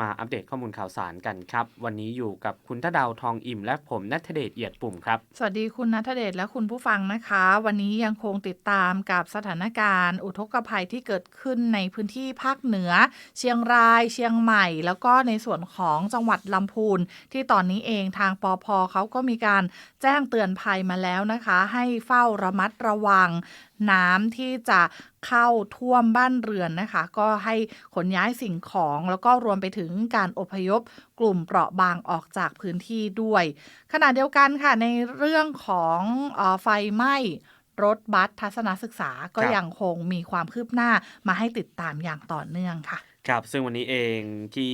มาอัปเดตข้อมูลข่าวสารกันครับ วันนี้อยู่กับคุณทดาวทองอิ่ม และผมนัทเดชเอียดปุ่มครับ สวัสดีคุณนัทเดชและคุณผู้ฟังนะคะ วันนี้ยังคงติดตามกับสถานการณ์ อุทกภัยที่เกิดขึ้นในพื้นที่ภาคเหนือ เชียงราย เชียงใหม่ แล้วก็ในส่วนของจังหวัดลำพูน ที่ตอนนี้เองทางปอพเขาก็มีการแจ้งเตือนภัยมาแล้วนะคะ ให้เฝ้าระมัดระวังน้ำที่จะเข้าท่วมบ้านเรือนนะคะ ก็ให้ขนย้ายสิ่งของแล้วก็รวมไปถึงการอพยพกลุ่มเปราะบางออกจากพื้นที่ด้วย ขณะเดียวกันค่ะในเรื่องของเออไฟไหม้รถบัสทัศนศึกษาก็ครับยังคงมีความคืบหน้ามาให้ติดตามอย่างต่อเนื่องค่ะครับซึ่งวันนี้เองที่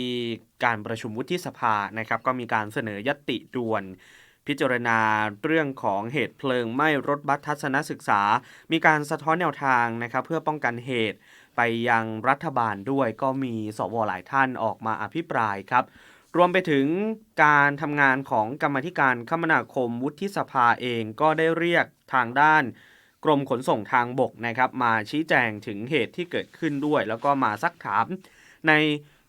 การประชุมวุฒิสภานะครับก็มีการเสนอยติด่วน พิจารณาเรื่องของเหตุเพลิงไหม้รถบัสทัศนศึกษา มีการสะท้อนแนวทางนะครับเพื่อป้องกันเหตุไปยังรัฐบาลด้วยก็มีสวหลายท่านออกมาอภิปรายครับรวมไปถึงการทำงานของกรรมธิการคมนาคมวุฒิสภาเองก็ได้เรียกทางด้านกรมขนส่งทางบกนะครับ มาชี้แจงถึงเหตุที่เกิดขึ้นด้วย แล้วก็มาซักถามใน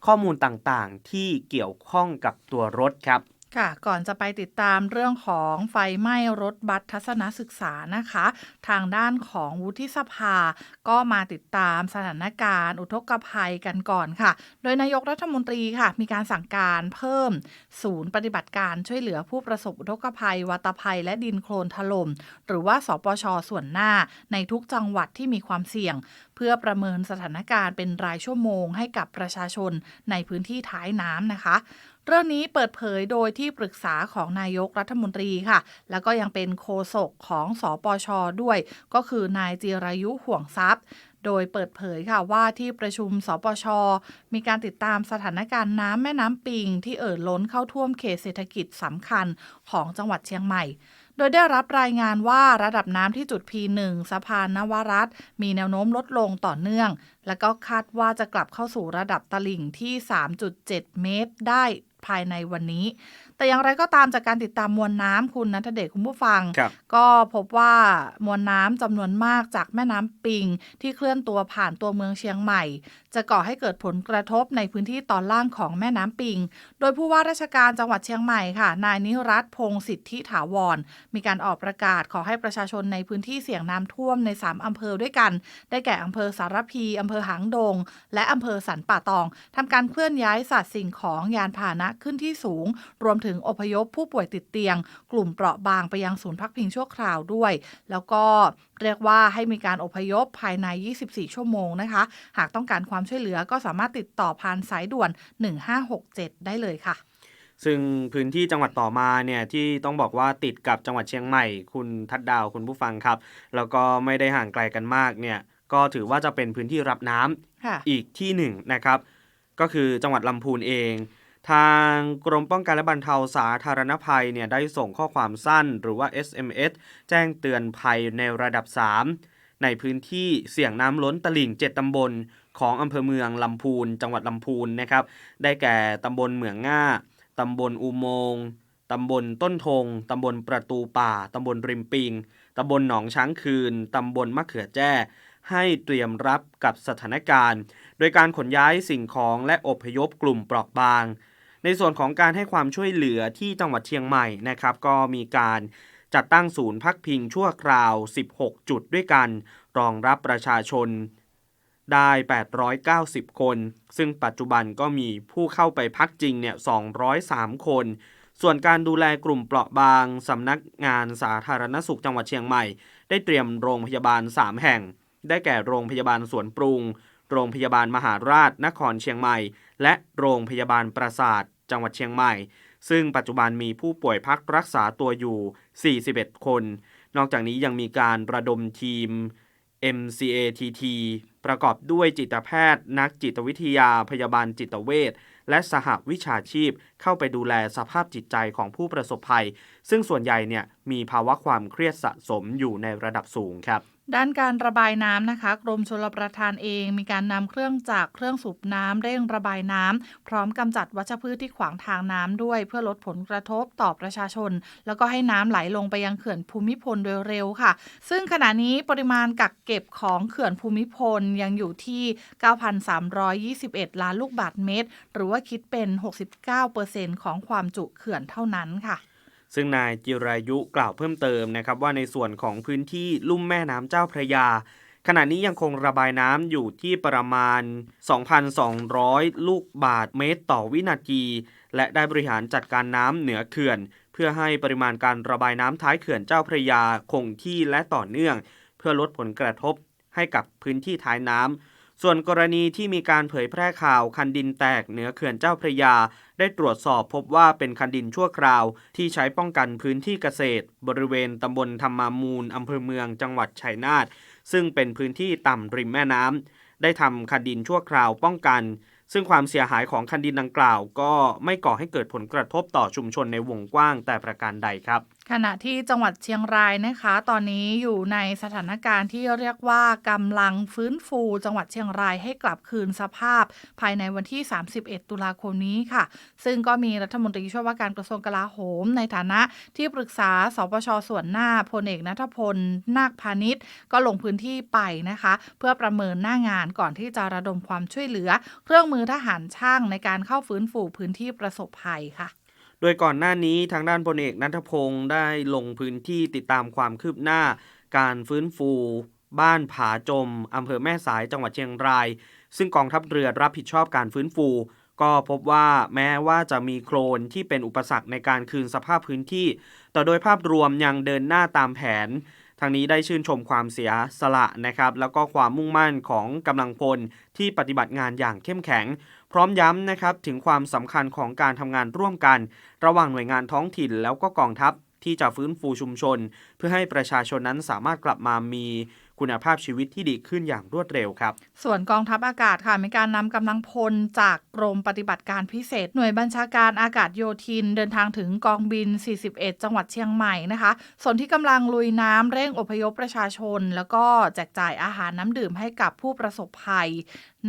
ข้อมูลต่างๆ ที่เกี่ยวข้องกับตัวรถครับ ค่ะ ก่อนจะไปติดตามเรื่องของไฟไหม้รถบัสทัศนศึกษานะคะ ทางด้านของวุฒิสภา ก็มาติดตามสถานการณ์ อุทกภัยกันก่อนค่ะ โดยนายกรัฐมนตรีค่ะ มีการสั่งการเพิ่ม ศูนย์ปฏิบัติการช่วยเหลือผู้ประสบอุทกภัย วัตภัย และดินโคลนถล่ม หรือว่าสปชส่วนหน้า ในทุกจังหวัดที่มีความเสี่ยง เพื่อประเมินสถานการณ์เป็นรายชั่วโมงให้กับประชาชนในพื้นที่ท้ายน้ำนะคะ เรื่องนี้เปิดเผยโดยที่ปรึกษาของนายกรัฐมนตรีค่ะ แล้วก็ยังเป็นโฆษกของสอปชด้วย ก็คือนายจิรายุห่วงทรัพย์ โดยเปิดเผยค่ะว่าที่ประชุมสปช มีการติดตามสถานการณ์น้ำแม่น้ำปิง ที่เอ่อล้นเข้าท่วมเขตเศรษฐกิจสำคัญของจังหวัดเชียงใหม่โดยได้รับรายงานว่าระดับน้ำที่จุด P1 สะพานนวรัตมีแนวโน้มลดลงต่อเนื่อง และก็คาดว่าจะกลับเข้าสู่ระดับตลิ่งที่ 3.7 เมตรได้ ภายในวันนี้แต่อย่างไรก็ตามจากการติดตามมวลน้ำคุณนัทเดชคุณผู้ฟังครับก็พบว่ามวลน้ำจำนวนมากจากแม่น้ำปิง ที่เคลื่อนตัวผ่านตัวเมืองเชียงใหม่ จะก่อให้เกิดผลกระทบในพื้นที่ตอนล่างของแม่น้ำปิง โดยผู้ว่าราชการจังหวัดเชียงใหม่ค่ะ นายนิรัตน์พงศิทธิถาวร มีการออกประกาศขอให้ประชาชนในพื้นที่เสี่ยงน้ำท่วมใน 3อำเภอด้วยกัน ได้แก่อำเภอสารพีอำเภอหางดง และอำเภอสันป่าตองทำการเคลื่อนย้ายสัตว์สิ่งของยานพาหนะขึ้นที่สูง รวมถึงอพยพผู้ป่วยติดเตียง กลุ่มเปราะบางไปยังศูนย์พักพิงชั่วคราวด้วย แล้วก็เรียกว่าให้มีการอพยพภายใน 24 ชั่วโมงนะคะ หากต้องการความช่วยเหลือก็สามารถติดต่อผ่านสายด่วน 1567 ได้เลยค่ะซึ่งพื้นที่จังหวัดต่อมาเนี่ยที่ต้องบอกว่าติดกับจังหวัดเชียงใหม่ คุณทัดดาวคุณผู้ฟังครับ แล้วก็ไม่ได้ห่างไกลกันมากเนี่ยก็ถือว่าจะเป็นพื้นที่รับน้ำค่ะอีกที่หนึ่งนะครับ ก็คือจังหวัดลำพูนเอง ทางกรมป้องกันและบรรเทาสาธารณภัยเนี่ยได้ส่งข้อความสั้นหรือว่า SMS แจ้งเตือนภัยในระดับ 3 ในพื้นที่เสี่ยงน้ำล้นตลิ่ง 7 ตำบลของอำเภอเมืองลำพูน จังหวัดลำพูนนะครับ ได้แก่ตำบลเหมืองง่าตำบลอุโมงตำบลต้นทงตำบลประตูป่า ตำบลริมปิง ตำบลหนองช้างคืน ตำบลมะเขือแจ้ให้เตรียมรับกับสถานการณ์ โดยการขนย้ายสิ่งของและอพยพกลุ่มเปราะบาง ในส่วนของการให้ความช่วยเหลือที่จังหวัดเชียงใหม่นะครับก็มีการจัดตั้งศูนย์พักพิงชั่วคราว 16 จุดด้วยกัน รองรับประชาชนได้ 890 คน ซึ่งปัจจุบันก็มีผู้เข้าไปพักจริงเนี่ย 203 คน ส่วนการดูแลกลุ่มเปราะบาง สำนักงานสาธารณสุขจังหวัดเชียงใหม่ ได้เตรียมโรงพยาบาล 3 แห่ง ได้แก่โรงพยาบาลสวนปรุง โรงพยาบาลมหาราชนครเชียงใหม่ และโรงพยาบาลปราสาท จังหวัดเชียงใหม่ ซึ่งปัจจุบันมีผู้ป่วยพักรักษาตัวอยู่ 41 คน นอกจากนี้ยังมีการระดมทีม MCATT ประกอบด้วยจิตแพทย์ นักจิตวิทยา พยาบาลจิตเวชและสหวิชาชีพเข้าไปดูแลสภาพจิตใจของผู้ประสบภัย ซึ่งส่วนใหญ่เนี่ยมีภาวะความเครียดสะสมอยู่ในระดับสูงครับ ด้านการระบายน้ำนะคะ กรมชลประทานเองมีการนำเครื่องจากรเครื่องสูบน้ำเร่งระบายน้ำพร้อมกำจัดวัชพืชที่ขวางทางน้ำด้วย เพื่อลดผลกระทบต่อประชาชน แล้วก็ให้น้ำไหลลงไปยังเขื่อนภูมิพลโดยเร็วค่ะ ซึ่งขณะนี้ปริมาณกักเก็บของเขื่อนภูมิพลยังอยู่ที่ 9,321 ล้านลูกบาศก์เมตร หรือว่าคิดเป็น 69%ของความจุเขื่อนเท่านั้นค่ะ ซึ่งนายจิรายุกล่าวเพิ่มเติมนะครับว่าในส่วนของพื้นที่ลุ่มแม่น้ำเจ้าพระยา ขณะนี้ยังคงระบายน้ำอยู่ที่ประมาณ 2,200 ลูกบาทเมตรต่อวินาที และได้บริหารจัดการน้ำเหนือเขื่อน เพื่อให้ปริมาณการระบายน้ำท้ายเขื่อนเจ้าพระยาคงที่และต่อเนื่อง เพื่อลดผลกระทบให้กับพื้นที่ท้ายน้ำ ส่วนกรณีที่มีการเผยแพร่ข่าวคันดินแตกเหนือเขื่อนเจ้าพระยา ได้ตรวจสอบพบว่าเป็นคันดินชั่วคราว ที่ใช้ป้องกันพื้นที่เกษตร บริเวณตำบลธรรมามูลอำเภอเมืองจังหวัดชัยนาทซึ่งเป็นพื้นที่ต่ำริมแม่น้ำได้ทำคันดินชั่วคราวป้องกัน ซึ่งความเสียหายของคันดินดังกล่าว ก็ไม่ก่อให้เกิดผลกระทบต่อชุมชนในวงกว้างแต่ประการใดครับขณะที่จังหวัดเชียงรายนะคะ ตอนนี้อยู่ในสถานการณ์ที่เรียกว่ากำลังฟื้นฟู จังหวัดเชียงรายให้กลับคืนสภาพ ภายในวันที่ 31 ตุลาคมนี้ค่ะ ซึ่งก็มีรัฐมนตรีช่วยว่าการกระทรวงกลาโหม ในฐานะที่ปรึกษาสปชส่วนหน้าพลเอกนัทพล นาคพาณิชย์ ก็ลงพื้นที่ไปนะคะ เพื่อประเมินหน้างานก่อนที่จะระดมความช่วยเหลือ เครื่องมือทหารช่างในการเข้าฟื้นฟูพื้นที่ประสบภัยค่ะ โดยก่อนหน้านี้ทางด้านพลเอกนัทพงศ์ได้ลงพื้นที่ติดตามความคืบหน้า การฟื้นฟู บ้านผาจมอำเภอแม่สายจังหวัดเชียงราย ซึ่งกองทัพเรือรับผิดชอบการฟื้นฟู ก็พบว่าแม้ว่าจะมีโคลนที่เป็นอุปสรรคในการคืนสภาพพื้นที่ แต่โดยภาพรวมยังเดินหน้าตามแผนางนี้ได้ชื่นชมความเสียสละนะครับแล้วก็ความมุ่งมั่นของกำลังพลที่ปฏิบัติงานอย่างเข้มแข็ง พร้อมย้ำนะครับถึงความสำคัญของการทำงานร่วมกัน ระหว่างหน่วยงานท้องถิ่นแล้วก็กองทัพที่จะฟื้นฟูชุมชน เพื่อให้ประชาชนนั้นสามารถกลับมามี คุณภาพชีวิตที่ดีขึ้นอย่างรวดเร็วครับ ส่วนกองทัพอากาศค่ะมีการนำกำลังพลจากกรมปฏิบัติการพิเศษ หน่วยบัญชาการอากาศโยธิน เดินทางถึงกองบิน 41 จังหวัดเชียงใหม่นะคะ ส่วนที่กำลังลุยน้ำเร่งอพยพประชาชน แล้วก็แจกจ่ายอาหารน้ำดื่มให้กับผู้ประสบภัย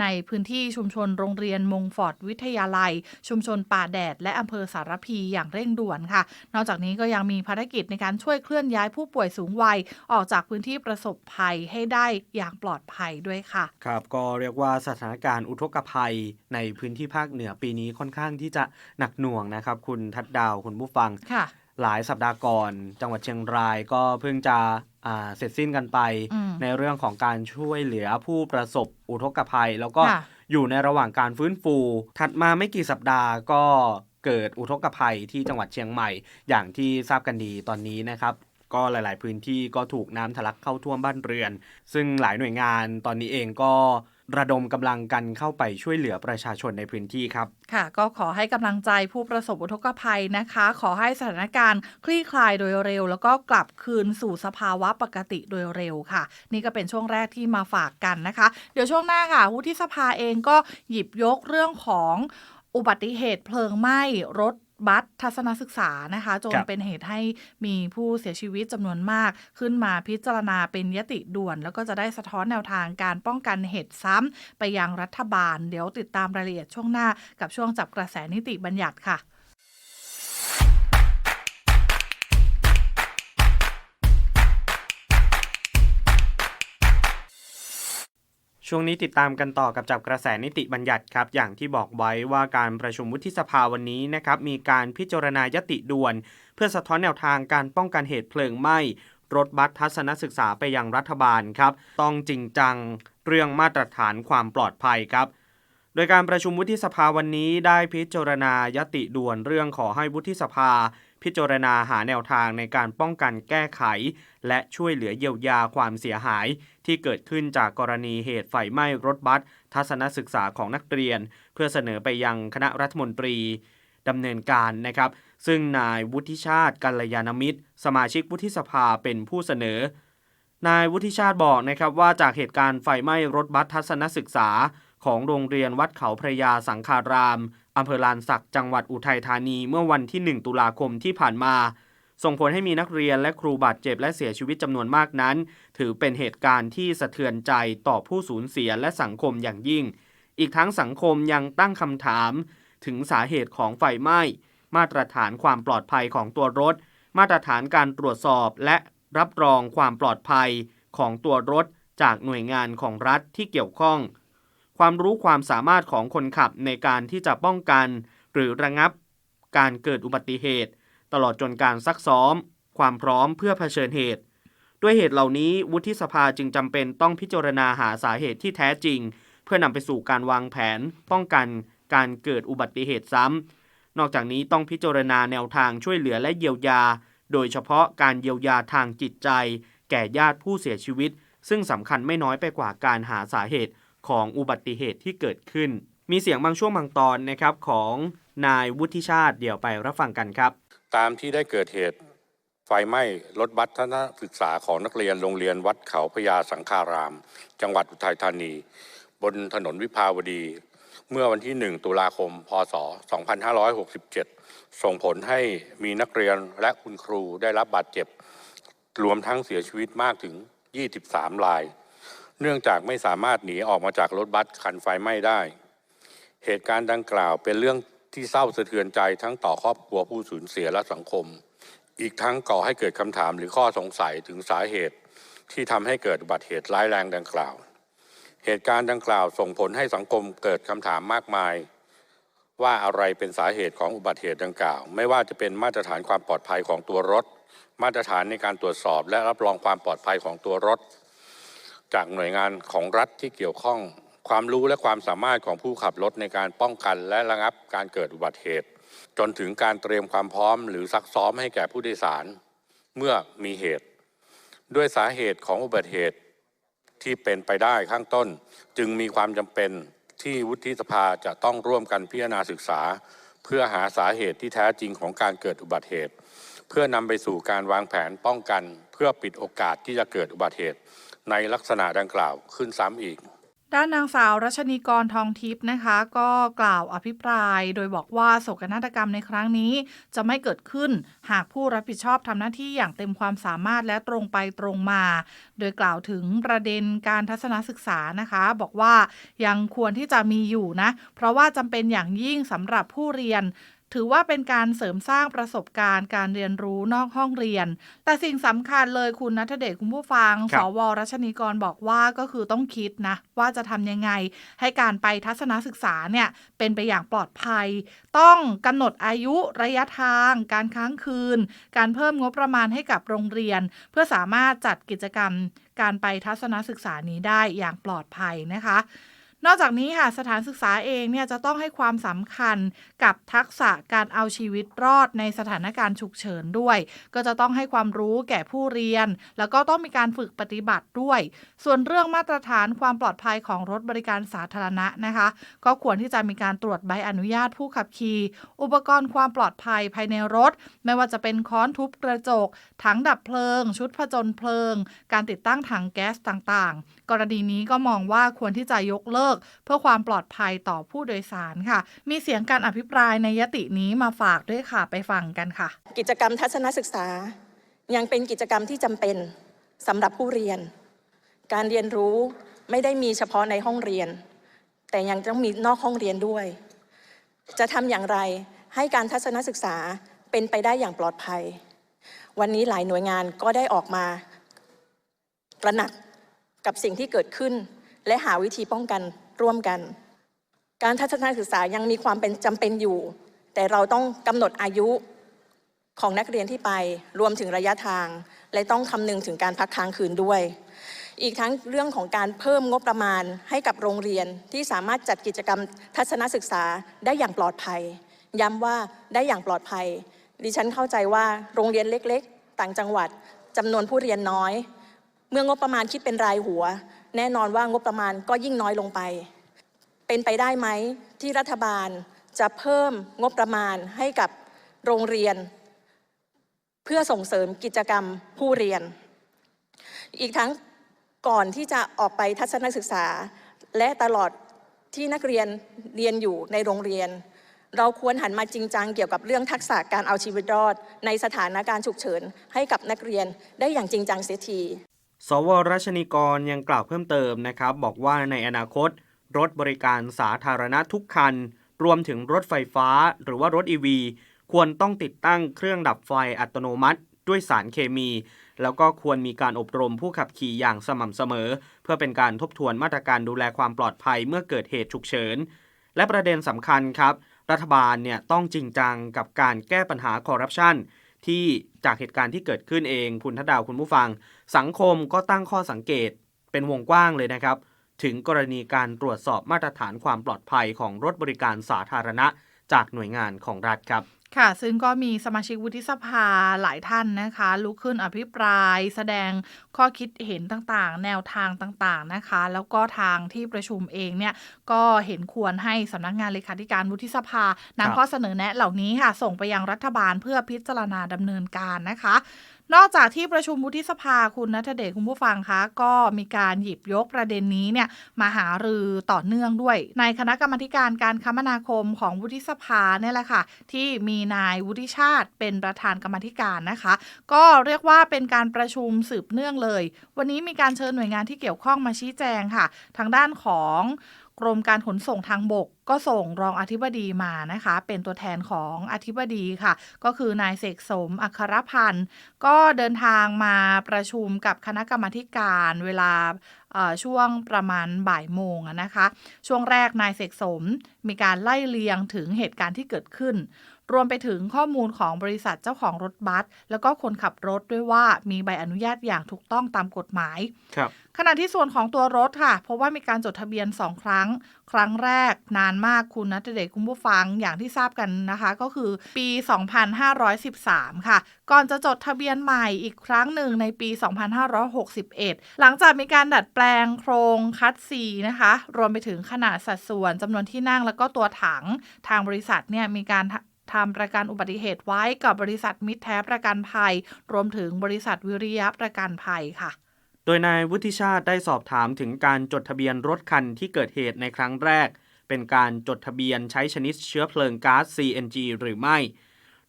ในพื้นที่ชุมชนโรงเรียนมงฟอร์ดวิทยาลัย ชุมชนป่าแดด และอำเภอสารพีอย่างเร่งด่วนค่ะ นอกจากนี้ก็ยังมีภารกิจในการช่วยเคลื่อนย้ายผู้ป่วยสูงวัย ออกจากพื้นที่ประสบภัยให้ได้อย่างปลอดภัยด้วยค่ะ ครับก็เรียกว่าสถานการณ์อุทกภัยในพื้นที่ภาคเหนือปีนี้ค่อนข้างที่จะหนักหน่วงนะครับ คุณทัดดาวคุณผู้ฟังค่ะ หลายสัปดาห์ก่อน จังหวัดเชียงรายก็เพิ่งจะอ่าเสร็จสิ้นกันไปอืมในเรื่องของการช่วยเหลือผู้ประสบอุทกภัย แล้วก็ค่ะอยู่ในระหว่างการฟื้นฟู ถัดมาไม่กี่สัปดาห์ก็เกิดอุทกภัยที่จังหวัดเชียงใหม่ อย่างที่ทราบกันดีตอนนี้นะครับก็หลาย ๆ พื้นที่ก็ถูกน้ำทะลักเข้าท่วมบ้านเรือน ซึ่งหลายหน่วยงานตอนนี้เองก็ ระดมกำลังกันเข้าไปช่วยเหลือประชาชนในพื้นที่ครับ ค่ะ ก็ขอให้กำลังใจผู้ประสบอุทกภัยนะคะ ขอให้สถานการณ์คลี่คลายโดยเร็ว แล้วก็กลับคืนสู่สภาวะปกติโดยเร็วค่ะ นี่ก็เป็นช่วงแรกที่มาฝากกันนะคะ เดี๋ยวช่วงหน้าค่ะวุฒิสภาเองก็หยิบยกเรื่องของอุบัติเหตุเพลิงไหม้รถ บัสทัศนศึกษานะคะ จนครับเป็นเหตุให้มีผู้เสียชีวิตจำนวนมาก ขึ้นมาพิจารณาเป็นยติด่วน แล้วก็จะได้สะท้อนแนวทางการป้องกันเหตุซ้ำไปยังรัฐบาล เดี๋ยวติดตามรายละเอียดช่วงหน้ากับช่วงจับกระแสนิติบัญญัติค่ะ ช่วงนี้ติดตามกันต่อกับจับกระแสนิติบัญญัติครับอย่างที่บอกไว้ว่าการประชุมวุฒิสภาวันนี้นะครับมีการพิจารณายติด่วน เพื่อสะท้อนแนวทางการป้องกันเหตุเพลิงไหม้รถบัสทัศนศึกษาไปยังรัฐบาลครับ ต้องจริงจังเรื่องมาตรฐานความปลอดภัยครับ โดยการประชุมวุฒิสภาวันนี้ได้พิจารณายติด่วนเรื่องขอให้วุฒิสภา พิจารณาหาแนวทางในการป้องกันแก้ไข และช่วยเหลือเยียวยาความเสียหาย ที่เกิดขึ้นจากกรณีเหตุไฟไหม้รถบัสทัศนศึกษาของนักเรียน เพื่อเสนอไปยังคณะรัฐมนตรีดำเนินการนะครับ ซึ่งนายวุฒิชาติกัลยาณมิตร สมาชิกวุฒิสภาเป็นผู้เสนอ นายวุฒิชาติบอกนะครับว่าจากเหตุการณ์ไฟไหม้รถบัสทัศนศึกษา ของโรงเรียนวัดเขาพระยาสังคาราม อำเภอลานสักจังหวัดอุทัยธานีเมื่อวันที่ 1 ตุลาคมที่ผ่านมา ส่งผลให้มีนักเรียนและครูบาดเจ็บและเสียชีวิตจำนวนมากนั้น ถือเป็นเหตุการณ์ที่สะเทือนใจต่อผู้สูญเสียและสังคมอย่างยิ่ง อีกทั้งสังคมยังตั้งคำถาม ถึงสาเหตุของไฟไหม้ มาตรฐานความปลอดภัยของตัวรถ มาตรฐานการตรวจสอบและรับรองความปลอดภัยของตัวรถจากหน่วยงานของรัฐที่เกี่ยวข้อง ความรู้ความสามารถของคนขับในการที่จะป้องกัน หรือระงับการเกิดอุบัติเหตุ ตลอดจนการซักซ้อม ความพร้อมเพื่อเผชิญเหตุ ด้วยเหตุเหล่านี้วุฒิสภาจึงจำเป็นต้องพิจารณาหาสาเหตุที่แท้จริง เพื่อนำไปสู่การวางแผน ป้องกันการเกิดอุบัติเหตุซ้ำนอกจากนี้ต้องพิจารณาแนวทางช่วยเหลือและเยียวยา โดยเฉพาะการเยียวยาทางจิตใจ แก่ญาติผู้เสียชีวิต ซึ่งสำคัญไม่น้อยไปกว่าการหาสาเหตุ ของอุบัติเหตุที่เกิดขึ้น มีเสียงบางช่วงบางตอนนะครับของนายวุฒิชาติเดี๋ยวไปรับฟังกันครับ ตามที่ได้เกิดเหตุไฟไหม้รถบัสทัศนศึกษาของนักเรียนโรงเรียนวัดเขาพญาสังฆาราม จังหวัดอุทัยธานี บนถนนวิภาวดี เมื่อวันที่ 1 ตุลาคม พศ 2567 ส่งผลให้มีนักเรียนและคุณครูได้รับบาดเจ็บ รวมทั้งเสียชีวิตมากถึง 23 ราย เนื่องจากไม่สามารถหนีออกมาจากรถบัสคันไฟไหม้ได้ เหตุการณ์ดังกล่าวเป็นเรื่องที่เศร้าสะเทือนใจทั้งต่อครอบครัวผู้สูญเสียและสังคม อีกทั้งก่อให้เกิดคำถามหรือข้อสงสัยถึงสาเหตุที่ทำให้เกิดอุบัติเหตุร้ายแรงดังกล่าว เหตุการณ์ดังกล่าวส่งผลให้สังคมเกิดคำถามมากมาย ว่าอะไรเป็นสาเหตุของอุบัติเหตุดังกล่าว ไม่ว่าจะเป็นมาตรฐานความปลอดภัยของตัวรถ มาตรฐานในการตรวจสอบ และรับรองความปลอดภัยของตัวรถ จากหน่วยงานของรัฐที่เกี่ยวข้อง ความรู้และความสามารถของผู้ขับรถในการป้องกันและระงับการเกิดอุบัติเหตุ จนถึงการเตรียมความพร้อมหรือซักซ้อมให้แก่ผู้โดยสาร เมื่อมีเหตุ ด้วยสาเหตุของอุบัติเหตุที่เป็นไปได้ข้างต้น จึงมีความจำเป็นที่วุฒิสภาจะต้องร่วมกันพิจารณาศึกษา เพื่อหาสาเหตุที่แท้จริงของการเกิดอุบัติเหตุ เพื่อนำไปสู่การวางแผนป้องกัน เพื่อปิดโอกาสที่จะเกิดอุบัติเหตุ ในลักษณะดังกล่าวขึ้นซ้ำอีก ด้านนางสาวรัชนีกรทองทิพย์นะคะ ก็กล่าวอภิปราย โดยบอกว่าโศกนาฏกรรมในครั้งนี้ จะไม่เกิดขึ้นหากผู้รับผิดชอบทำหน้าที่อย่างเต็มความสามารถและตรงไปตรงมา โดยกล่าวถึงประเด็นการทัศนศึกษานะคะ บอกว่ายังควรที่จะมีอยู่นะ เพราะว่าจำเป็นอย่างยิ่งสำหรับผู้เรียนถือว่าเป็นการเสริมสร้างประสบการณ์การเรียนรู้นอกห้องเรียน แต่สิ่งสำคัญเลยคุณนัทเดชคุณผู้ฟังครัสบวรัชนีกรบอกว่าก็คือต้องคิดนะ ว่าจะทำยังไง ให้การไปทัศนศึกษาเนี่ยเป็นไปอย่างปลอดภัย ต้องกำหนดอายุระยะทาง การค้างคืน การเพิ่มงบประมาณให้กับโรงเรียน เพื่อสามารถจัดกิจกรรมการไปทัศนศึกษานี้ได้อย่างปลอดภัยนะคะ นอกจากนี้ค่ะสถานศึกษาเองเนี่ยจะต้องให้ความสำคัญกับทักษะการเอาชีวิตรอดในสถานการณ์ฉุกเฉินด้วย ก็จะต้องให้ความรู้แก่ผู้เรียน แล้วก็ต้องมีการฝึกปฏิบัติด้วย ส่วนเรื่องมาตรฐานความปลอดภัยของรถบริการสาธารณะนะคะ ก็ควรที่จะมีการตรวจใบอนุญาตผู้ขับขี่ อุปกรณ์ความปลอดภัยภายในรถ ไม่ว่าจะเป็นค้อนทุบกระจก ถังดับเพลิง ชุดผจญเพลิง การติดตั้งถังแก๊สต่างๆกรณีนี้ก็มองว่าควรที่จะยกเลิก เพื่อความปลอดภัยต่อผู้โดยสารค่ะ มีเสียงการอภิปรายในยตินี้มาฝากด้วยค่ะไปฟังกันค่ะ กิจกรรมทัศนศึกษา ยังเป็นกิจกรรมที่จำเป็นสำหรับผู้เรียน การเรียนรู้ไม่ได้มีเฉพาะในห้องเรียน แต่ยังต้องมีนอกห้องเรียนด้วย จะทำอย่างไรให้การทัศนศึกษาเป็นไปได้อย่างปลอดภัย วันนี้หลายหน่วยงานก็ได้ออกมาตระหนัก กับสิ่งที่เกิดขึ้น และหาวิธีป้องกันร่วมกัน การทัศนศึกษายังมีความเป็นจำเป็นอยู่ แต่เราต้องกำหนดอายุของนักเรียนที่ไปรวมถึงระยะทาง และต้องคำนึงถึงการพักค้างคืนด้วย อีกทั้งเรื่องของการเพิ่มงบประมาณให้กับโรงเรียนที่สามารถจัดกิจกรรมทัศนศึกษาได้อย่างปลอดภัย ย้ำว่าได้อย่างปลอดภัย ดิฉันเข้าใจว่าโรงเรียนเล็ก ๆ ต่างจังหวัดจำนวนผู้เรียนน้อย เมื่องบประมาณคิดเป็นรายหัว แน่นอนว่างบประมาณก็ยิ่งน้อยลงไป เป็นไปได้ไหมที่รัฐบาลจะเพิ่มงบประมาณให้กับโรงเรียน เพื่อส่งเสริมกิจกรรมผู้เรียน อีกทั้งก่อนที่จะออกไปทัศนศึกษา และตลอดที่นักเรียนเรียนอยู่ในโรงเรียน เราควรหันมาจริงจังเกี่ยวกับเรื่องทักษะการเอาชีวิตรอด ในสถานการณ์ฉุกเฉินให้กับนักเรียนได้อย่างจริงจังเสียที สวรัชนีกรยังกล่าวเพิ่มเติมนะครับ บอกว่าในอนาคต รถบริการสาธารณะทุกคัน รวมถึงรถไฟฟ้า หรือว่ารถ EV ควรต้องติดตั้งเครื่องดับไฟอัตโนมัติ ด้วยสารเคมี แล้วก็ควรมีการอบรมผู้ขับขี่อย่างสม่ำเสมอ เพื่อเป็นการทบทวนมาตรการดูแลความปลอดภัยเมื่อเกิดเหตุฉุกเฉิน และประเด็นสำคัญครับ รัฐบาลเนี่ยต้องจริงจังกับการแก้ปัญหาคอร์รัปชันที่จากเหตุการณ์ที่เกิดขึ้นเองคุณทัดดาวคุณผู้ฟัง สังคมก็ตั้งข้อสังเกตเป็นวงกว้างเลยนะครับ ถึงกรณีการตรวจสอบมาตรฐานความปลอดภัยของรถบริการสาธารณะ จากหน่วยงานของรัฐครับค่ะ ซึ่งก็มีสมาชิกวุฒิสภาหลายท่านนะคะ ลุกขึ้นอภิปราย แสดงข้อคิดเห็นต่างๆ แนวทางต่างๆนะคะ แล้วก็ทางที่ประชุมเองเนี่ยก็เห็นควรให้สำนักงานเลขาธิการวุฒิสภานำข้อเสนอแนะเหล่านี้ค่ะ ส่งไปยังรัฐบาลเพื่อพิจารณาดำเนินการนะคะ นอกจากที่ประชุมวุฒิสภาคุณนัทเดชคุณผู้ฟังคะก็มีการหยิบยกประเด็นนี้เนี่ยมาหารือต่อเนื่องด้วย ในคณะกรรมการการคมนาคมของวุฒิสภาเนี่ยแหละค่ะที่มีนายวุฒิชาติเป็นประธานกรรมธิการนะคะ ก็เรียกว่าเป็นการประชุมสืบเนื่องเลย วันนี้มีการเชิญหน่วยงานที่เกี่ยวข้องมาชี้แจงค่ะ ทางด้านของ กรมการขนส่งทางบก ก็ส่งรองอธิบดีมานะคะ เป็นตัวแทนของอธิบดีค่ะ ก็คือนายเสกสมอัครพันธ์ก็เดินทางมาประชุมกับคณะกรรมการเวลาช่วงประมาณบ่ายโมงนะคะ ช่วงแรกนายเสกสมมีการไล่เลียงถึงเหตุการณ์ที่เกิดขึ้น รวมไปถึงข้อมูลของบริษัทเจ้าของรถบัส แล้วก็คนขับรถด้วยว่ามีใบอนุญาตอย่างถูกต้องตามกฎหมายครับ ขณะที่ส่วนของตัวรถค่ะ เพราะว่ามีการจดทะเบียน 2 ครั้ง ครั้งแรกนานมากคุณนัทเดชคุณผู้ฟังอย่างที่ทราบกันนะคะ ก็คือปี 2513 ค่ะ ก่อนจะจดทะเบียนใหม่อีกครั้งหนึ่งในปี 2561 หลังจากมีการดัดแปลงโครงคัดซีนะคะ รวมไปถึงขนาดสัดส่วนจำนวนที่นั่งแล้วก็ตัวถังทางบริษัทเนี่ยมีการทำทำประกันอุบัติเหตุไว้กับบริษัทมิตรแท้ประกันภัย รวมถึงบริษัทวิริยะประกันภัยค่ะ โดยนายวุฒิชาติได้สอบถามถึงการจดทะเบียนรถคันที่เกิดเหตุในครั้งแรก เป็นการจดทะเบียนใช้ชนิดเชื้อเพลิงก๊าซ CNG หรือไม่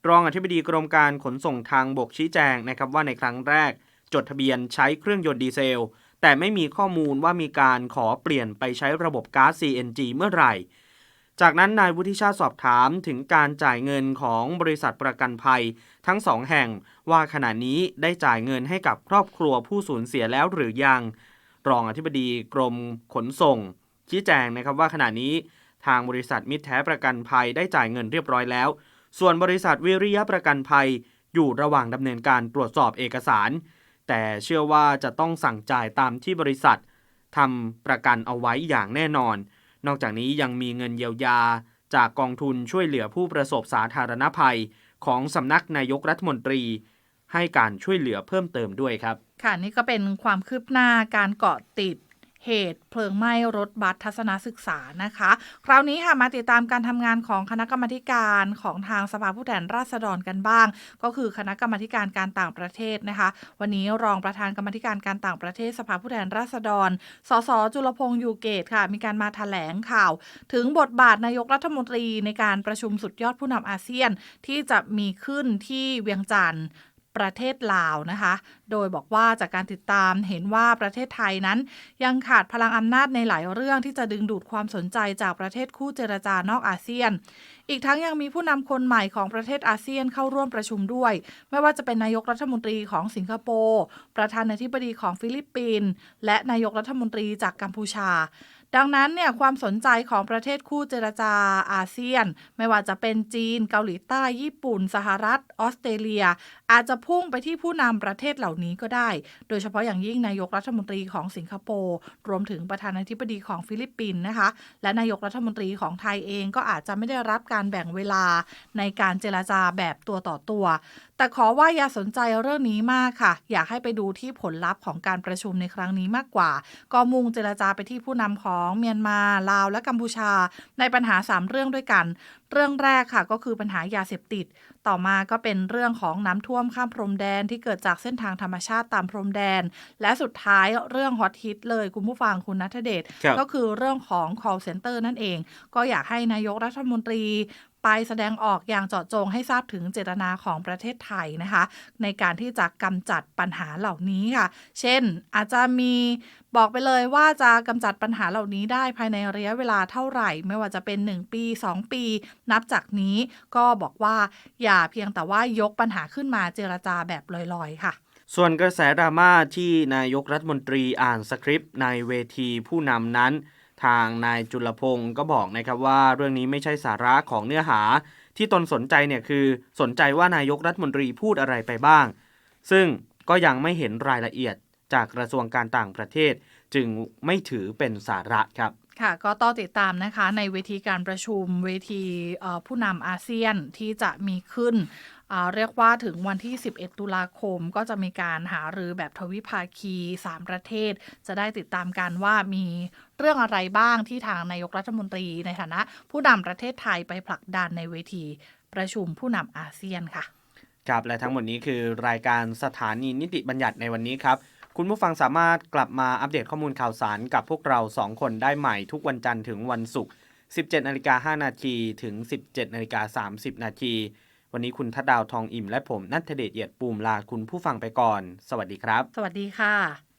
รองอธิบดีกรมการขนส่งทางบกชี้แจงนะครับว่าในครั้งแรก จดทะเบียนใช้เครื่องยนต์ดีเซล แต่ไม่มีข้อมูลว่ามีการขอเปลี่ยนไปใช้ระบบก๊าซ CNG เมื่อไหร่ จากนั้นนายวุฒิชาติสอบถามถึงการจ่ายเงินของบริษัทประกันภัย ทั้งสองแห่งว่าขณะนี้ได้จ่ายเงินให้กับครอบครัวผู้สูญเสียแล้วหรือยัง รองอธิบดีกรมขนส่ง ชี้แจงนะครับว่าขณะนี้ทางบริษัทมิตรแท้ประกันภัยได้จ่ายเงินเรียบร้อยแล้ว ส่วนบริษัทวิริยะประกันภัย อยู่ระหว่างดำเนินการตรวจสอบเอกสาร แต่เชื่อว่าจะต้องสั่งจ่ายตามที่บริษัททำประกันเอาไว้อย่างแน่นอน นอกจากนี้ยังมีเงินเยียวยา จากกองทุนช่วยเหลือผู้ประสบสาธารณภัย ของสำนักนายกรัฐมนตรี ให้การช่วยเหลือเพิ่มเติมด้วยครับ ค่ะนี่ก็เป็นความคืบหน้าการเกาะติด เหตุเพลิงไหม้รถบัสทัศนศึกษานะคะ คราวนี้ค่ะมาติดตามการทำงานของคณะกรรมการของทางสภาผู้แทนราษฎรกันบ้าง ก็คือคณะกรรมการการต่างประเทศนะคะ วันนี้รองประธานกรรมการการต่างประเทศสภาผู้แทนราษฎร สสจุลพงษ์ยูเกตค่ะ มีการมาถแถลงข่าว ถึงบทบาทนายกรัฐมนตรีในการประชุมสุดยอดผู้นำอาเซียนที่จะมีขึ้นที่เวียงจันทร์ ประเทศลาวนะคะ โดยบอกว่าจากการติดตามเห็นว่าประเทศไทยนั้น ยังขาดพลังอำนาจในหลายเรื่องที่จะดึงดูดความสนใจจากประเทศคู่เจรจานอกอาเซียน อีกทั้งยังมีผู้นำคนใหม่ของประเทศอาเซียนเข้าร่วมประชุมด้วย ไม่ว่าจะเป็นนายกรัฐมนตรีของสิงคโปร์ประธานาธิบดีของฟิลิปปินส์และนายกรัฐมนตรีจากกัมพูชา ดังนั้นเนี่ยความสนใจของประเทศคู่เจรจาอาเซียน ไม่ว่าจะเป็นจีน เกาหลีใต้ญี่ปุ่น สหรัฐ ออสเตรเลีย อาจจะพุ่งไปที่ผู้นำประเทศเหล่านี้ก็ได้ โดยเฉพาะอย่างยิ่งนายกรัฐมนตรีของสิงคโปร์รวมถึงประธานาธิบดีของฟิลิปปินส์นะคะ และนายกรัฐมนตรีของไทยเองก็อาจจะไม่ได้รับการแบ่งเวลาในการเจรจาแบบตัวต่อตัวแต่ขอว่าอย่าสนใจเรื่องนี้มากค่ะ อยากให้ไปดูที่ผลลัพธ์ของการประชุมในครั้งนี้มากกว่า ก็มุ่งเจรจาไปที่ผู้นำของของเมียนมา ลาว และกัมพูชา ในปัญหา 3 เรื่องด้วยกัน เรื่องแรกค่ะก็คือปัญหายาเสพติด ต่อมาก็เป็นเรื่องของน้ำท่วมข้ามพรมแดนที่เกิดจากเส้นทางธรรมชาติตามพรมแดน และสุดท้ายเรื่องฮอตฮิตเลยคุณผู้ฟังคุณนัทเดชก็คือเรื่องของ call center นั่นเอง ก็อยากให้นายกรัฐมนตรี ไปแสดงออกอย่างเจาะจงให้ทราบถึงเจตนาของประเทศไทยนะคะ ในการที่จะกำจัดปัญหาเหล่านี้ค่ะ เช่น อาจจะมีบอกไปเลยว่าจะกำจัดปัญหาเหล่านี้ได้ภายในระยะเวลาเท่าไหร่ ไม่ว่าจะเป็น 1 ปี 2 ปี นับจากนี้ก็บอกว่าอย่าเพียงแต่ว่ายกปัญหาขึ้นมาเจรจาแบบลอย ๆ ค่ะส่วนกระแสดราม่าที่นายกรัฐมนตรีอ่านสคริปต์ในเวทีผู้นำนั้น ทางนายจุลพงศ์ก็บอกนะครับว่าเรื่องนี้ไม่ใช่สาระของเนื้อหา ที่ตนสนใจเนี่ยคือสนใจว่านายกรัฐมนตรีพูดอะไรไปบ้าง ซึ่งก็ยังไม่เห็นรายละเอียดจากกระทรวงการต่างประเทศ จึงไม่ถือเป็นสาระครับค่ะก็ต้องติดตามนะคะในเวทีการประชุมเวทีผู้นำอาเซียนที่จะมีขึ้น เรียกว่าถึงวันที่ 11 ตุลาคมก็จะมีการหารือแบบทวิภาคี 3 ประเทศ จะได้ติดตามกันว่ามีเรื่องอะไรบ้างที่ทางนายกรัฐมนตรีในฐานะ ผู้นำประเทศไทยไปผลักดันในเวที ประชุมผู้นำอาเซียนค่ะ ครับ และทั้งหมดนี้คือรายการสถานีนิติบัญญัติในวันนี้ครับคุณผู้ฟังสามารถกลับมาอัปเดตข้อมูลข่าวสารกับพวกเรา 2 คนได้ใหม่ทุกวันจันทร์ถึงวันศุกร์ 17นาฬิกา5นาทีถึง 17นาฬิกา30นาที วันนี้คุณทัดดาวทองอิ่มและผมนัทเดชเอียดปูมลาคุณผู้ฟังไปก่อน สวัสดีครับ สวัสดีค่ะ